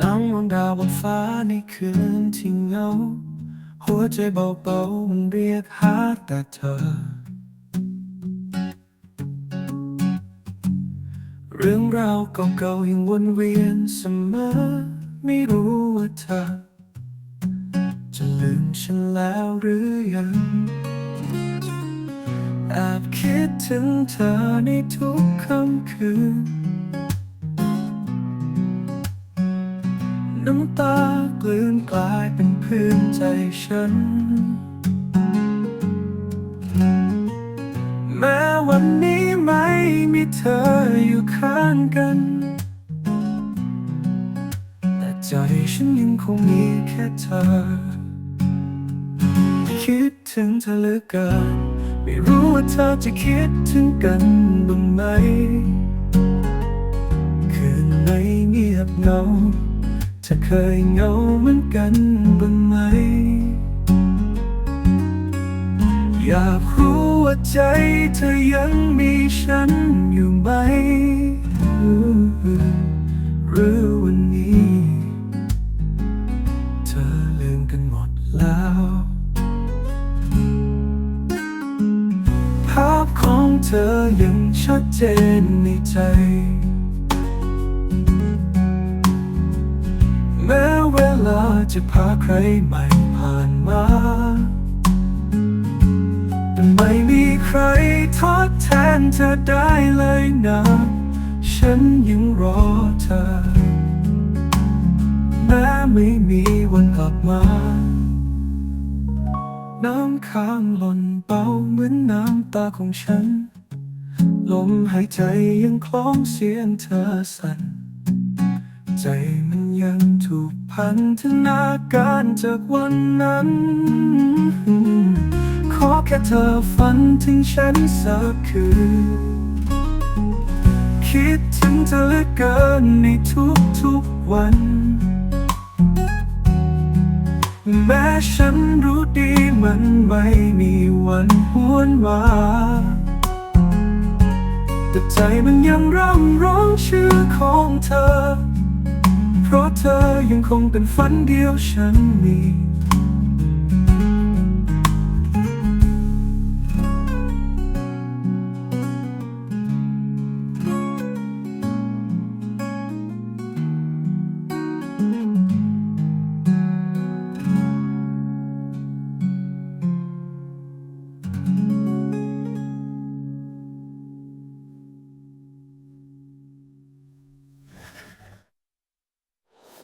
นั่งมองดาวบนฟ้าในคืนที่เงา หัวใจเบาๆมันเรียกหาแต่เธอ เรื่องราวเก่าๆยังวนเวียนเสมอ ไม่รู้ว่าเธอ จะลืมฉันแล้วหรือยังแอบคิดถึงเธอในทุกค่ำคืน น้ำตากลืนกลายเป็นพื้นใจฉัน แม้วันนี้ไม่มีเธออยู่ข้างกัน แต่ใจฉันยังคงมีแค่เธอ คิดถึงเธอเหลือเกินไม่รู้ว่าเธอจะคิดถึงกันบ้างไหม คืนไหนเงียบเหงา จะเคยเหงาเหมือนกันบ้างไหม อยากรู้ว่าใจเธอยังมีฉันอยู่ไหม หรือวันนี้ เธอลืมกันหมดแล้ว ภาพของเธอยังชัดเจนในใจ ลาจะพาใครใหม่ผ่านมา แต่ไม่มีใครทดแทนเธอได้เลยนะ ฉันยังรอเธอ แม้ไม่มีวันกลับมา น้ำค้างหล่นเบาเหมือนน้ำตาของฉัน ลมหายใจยังคล้องเสียงเธอสั่นใจมัน ยังถูกพันธนาการจากวันนั้น ขอแค่เธอฝันถึงฉันสักคืน คิดถึงเธอเหลือเกินในทุกๆวัน แม้ฉันรู้ดีมันไม่มีวันหวนมาแต่ใจมันยังร่ำ ยังคงเป็นฝันเดียวฉันมี